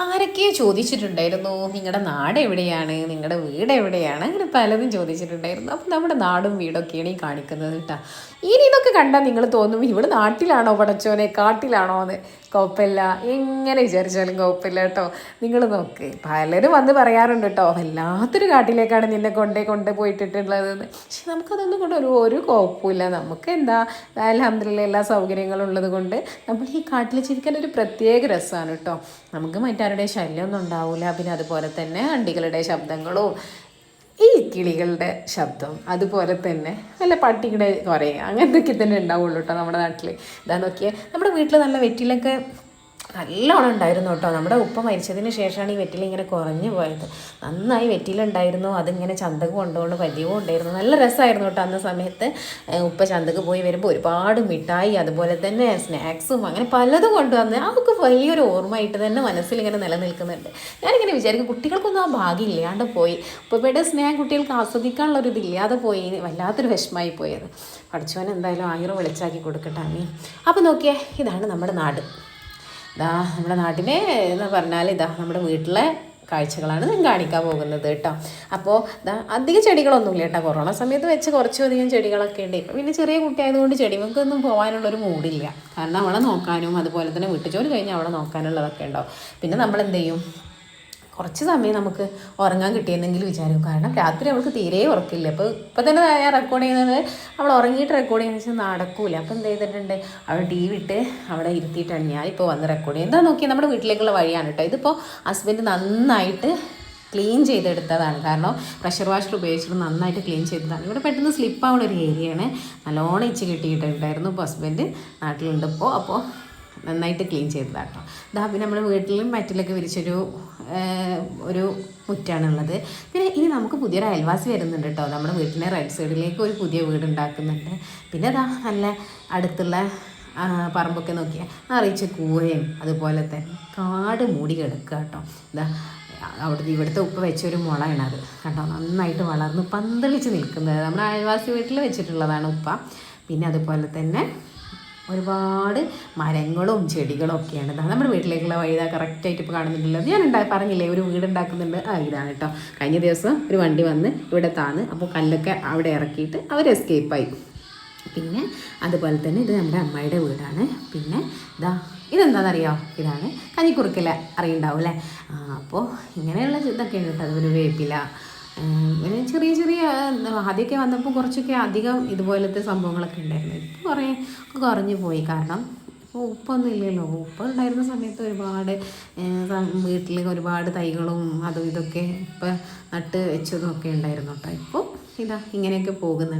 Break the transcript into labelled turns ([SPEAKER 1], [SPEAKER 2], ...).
[SPEAKER 1] ആരൊക്കെയോ ചോദിച്ചിട്ടുണ്ടായിരുന്നു നിങ്ങളുടെ നാട് എവിടെയാണ്? നിങ്ങളുടെ വീട് എവിടെയാണ്? അങ്ങനെ പലതും ചോദിച്ചിട്ടുണ്ടായിരുന്നു. അപ്പം നമ്മുടെ നാടും വീടൊക്കെയാണ് ഈ കാണിക്കുന്നത് കേട്ടോ ഇനി ഇതൊക്കെ കണ്ടാൽ നിങ്ങൾ തോന്നും ഇവിടെ നാട്ടിലാണോ പടച്ചോനെ? കാട്ടിലാണോ എന്ന് കുഴപ്പമില്ല. എങ്ങനെ വിചാരിച്ചാലും കുഴപ്പമില്ല കേട്ടോ. നിങ്ങൾ നോക്ക് പലരും വന്ന് പറയാറുണ്ട് കേട്ടോ വല്ലാത്തൊരു കാട്ടിലേക്കാണ് നിന്നെ കൊണ്ടേ കൊണ്ടേ പോയിട്ടിട്ടുള്ളതെന്ന് പക്ഷെ നമുക്കതൊന്നും കൊണ്ട് ഒരു ഒരു കുഴപ്പമില്ല. നമുക്ക് എന്താ അലഹമ്മദില്ല എല്ലാ സൗകര്യങ്ങളും ഉള്ളത് കൊണ്ട് നമ്മൾ ഈ കാട്ടിൽ ജീവിക്കാൻ ഒരു പ്രത്യേക രസമാണ് കേട്ടോ. നമുക്ക് മറ്റാരുടെ ശല്യമൊന്നും ഉണ്ടാവില്ല പിന്നെ അതുപോലെ തന്നെ വണ്ടികളുടെ ശബ്ദങ്ങളും ഈ കിളികളുടെ ശബ്ദം അതുപോലെ തന്നെ നല്ല പട്ടിയുടെ കുറേ അങ്ങനത്തെയൊക്കെ തന്നെ ഉണ്ടാവുള്ളൂ കേട്ടോ നമ്മുടെ നാട്ടിൽ ഇതാ നോക്കിയാൽ നമ്മുടെ വീട്ടിൽ നല്ല വെറ്റിലൊക്കെ നല്ലോണം ഉണ്ടായിരുന്നു കേട്ടോ. നമ്മുടെ ഉപ്പ മരിച്ചതിന് ശേഷമാണ് ഈ വെറ്റില ഇങ്ങനെ കുറഞ്ഞു പോയത്. നന്നായി വെറ്റിലുണ്ടായിരുന്നു അതിങ്ങനെ ചന്തക്ക് കൊണ്ടുകൊണ്ട് പതിവും ഉണ്ടായിരുന്നു. നല്ല രസമായിരുന്നു കേട്ടോ അന്ന സമയത്ത്. ഉപ്പ ചന്തക്ക് പോയി വരുമ്പോൾ ഒരുപാട് മിഠായി അതുപോലെ തന്നെ സ്നാക്സും അങ്ങനെ പലതും കൊണ്ടുവന്ന് അതൊക്കെ വലിയൊരു ഓർമ്മയായിട്ട് തന്നെ മനസ്സിൽ ഇങ്ങനെ നിലനിൽക്കുന്നുണ്ട്. ഞാനിങ്ങനെ വിചാരിക്കും കുട്ടികൾക്കൊന്നും ആ ഭാഗ്യം ഇല്ലാണ്ട് പോയി. ഉപ്പയുടെ സ്നേഹം കുട്ടികൾക്ക് ആസ്വദിക്കാനുള്ള ഒരു ഇതില്ലാതെ പോയി. വല്ലാത്തൊരു വിഷമായി പോയത്. പഠിച്ചവൻ എന്തായാലും ആയിരം വെളിച്ചാക്കി കൊടുക്കട്ടെ അമ്മീ. അപ്പോൾ നോക്കിയേ ഇതാണ് നമ്മുടെ നാട്. ഇതാ നമ്മുടെ നാട്ടിലെ എന്ന് പറഞ്ഞാൽ ഇതാ നമ്മുടെ വീട്ടിലെ കാഴ്ചകളാണ് ഞാൻ കാണിക്കാൻ പോകുന്നത് കേട്ടോ. അപ്പോൾ ഇതാ അധികം ചെടികളൊന്നുമില്ല കേട്ടോ. കൊറോണ സമയത്ത് വെച്ച് കുറച്ചും അധികം ചെടികളൊക്കെ ഉണ്ട്. ഇപ്പം പിന്നെ ചെറിയ കുട്ടിയായതുകൊണ്ട് ചെടികൾക്കൊന്നും പോകാനുള്ളൊരു മൂടില്ല. കാരണം അവളെ നോക്കാനും അതുപോലെ തന്നെ വീട്ടുജോലി കഴിഞ്ഞ് അവളെ നോക്കാനുള്ളതൊക്കെ ഉണ്ടാവും പിന്നെ നമ്മൾ എന്ത് ചെയ്യും? കുറച്ച് സമയം നമുക്ക് ഉറങ്ങാൻ കിട്ടിയെന്നെങ്കിലും വിചാരിക്കും. കാരണം രാത്രി അവൾക്ക് തീരെ ഉറക്കില്ല. അപ്പോൾ ഇപ്പം തന്നെ ഞാൻ റെക്കോർഡ് ചെയ്യുന്നത് അവൾ ഉറങ്ങിയിട്ട് റെക്കോർഡ് ചെയ്യുന്ന വെച്ചാൽ നടക്കൂല. അപ്പോൾ എന്ത് ചെയ്തിട്ടുണ്ട്? അവൾ ടി വി ഇട്ട് അവിടെ ഇരുത്തിയിട്ടാണ് ഞാനിപ്പോൾ വന്ന് റെക്കോർഡ് ചെയ്യുന്നത്. എന്താ നോക്കിയാൽ നമ്മുടെ വീട്ടിലേക്കുള്ള വഴിയാണ് കേട്ടോ. ഇതിപ്പോൾ ഹസ്ബൻഡ് നന്നായിട്ട് ക്ലീൻ ചെയ്തെടുത്തതാണ്. കാരണം പ്രഷർ വാഷർ ഉപയോഗിച്ചിട്ട് നന്നായിട്ട് ക്ലീൻ ചെയ്തതാണ്. ഇവിടെ പെട്ടെന്ന് സ്ലിപ്പ് ആവുന്ന ഒരു ഏരിയയാണ് നല്ലോണം ഇച്ച് കിട്ടിയിട്ടുണ്ടായിരുന്നു. ഇപ്പോൾ ഹസ്ബൻഡ് നാട്ടിലുണ്ട് ഇപ്പോൾ അപ്പോൾ നന്നായിട്ട് ക്ലീൻ ചെയ്തതാണ് ദാ ഇതാ പിന്നെ നമ്മുടെ വീട്ടിലും മറ്റിലൊക്കെ വിരിച്ചൊരു ഒരു മുറ്റാണുള്ളത്. പിന്നെ ഇനി നമുക്ക് പുതിയൊരു അയൽവാസി വരുന്നുണ്ട് കേട്ടോ നമ്മുടെ വീട്ടിന്റെ റൈറ്റ് സൈഡിലേക്ക് ഒരു പുതിയ വീട് ഉണ്ടാക്കുന്നുണ്ട് പിന്നെ അതാ നല്ല അടുത്തുള്ള പറമ്പൊക്കെ നോക്കിയാൽ നിറയിച്ച് കൂരയും അതുപോലെ തന്നെ കാട് മൂടി കിടക്കുക കേട്ടോ എന്താ അവിടുത്തെ ഇവിടുത്തെ ഉപ്പ് വെച്ചൊരു മുളയാണ് അത് കേട്ടോ നന്നായിട്ട് വളർന്ന് പന്തളിച്ച് നിൽക്കുന്നത്. നമ്മുടെ അയൽവാസി വീട്ടിൽ വെച്ചിട്ടുള്ളതാണ് ഉപ്പ. പിന്നെ അതുപോലെ തന്നെ ഒരുപാട് മരങ്ങളും ചെടികളും ഒക്കെയാണ്. ഇതാണ് നമ്മുടെ വീട്ടിലേക്കുള്ള വഴി. ഇതാ കറക്റ്റായിട്ട് ഇപ്പോൾ കാണുന്നുണ്ടല്ലോ. ഞാൻ ഉണ്ടാ പറഞ്ഞില്ലേ ഒരു വീട് ഉണ്ടാക്കുന്നുണ്ട്. ആ ഇതാണ് കേട്ടോ. കഴിഞ്ഞ ദിവസം ഒരു വണ്ടി വന്ന് ഇവിടെ താന്ന്. അപ്പോൾ കല്ലൊക്കെ അവിടെ ഇറക്കിയിട്ട് അവർ എസ്കേപ്പായി പിന്നെ അതുപോലെ തന്നെ ഇത് നമ്മുടെ അമ്മയുടെ വീടാണ്. പിന്നെ ഇതാ ഇതെന്താണെന്നറിയോ ഇതാണ് കഞ്ഞിക്കുറുക്കല അറിയുണ്ടാവും അല്ലേ? അപ്പോൾ ഇങ്ങനെയുള്ള ഇതൊക്കെയാണ് കേട്ടോ. അതുപോലെ വേപ്പില ഉം, ഇങ്ങനെ ചെറിയ ചെറിയ ആദ്യമൊക്കെ വന്നപ്പോൾ കുറച്ചൊക്കെ അധികം ഇതുപോലത്തെ സംഭവങ്ങളൊക്കെ ഉണ്ടായിരുന്നു. ഇപ്പോൾ കുറേ കുറഞ്ഞു പോയി. കാരണം ഇപ്പോൾ ഉപ്പൊന്നും ഇല്ലല്ലോ. ഉപ്പ് ഉണ്ടായിരുന്ന സമയത്ത് ഒരുപാട് വീട്ടിൽ ഒരുപാട് തൈകളും അതും ഇതൊക്കെ ഇപ്പം നട്ട് വെച്ചതും ഒക്കെ ഉണ്ടായിരുന്നു കേട്ടോ. ഇപ്പോൾ ഇതാ ഇങ്ങനെയൊക്കെ പോകുന്നുണ്ട്.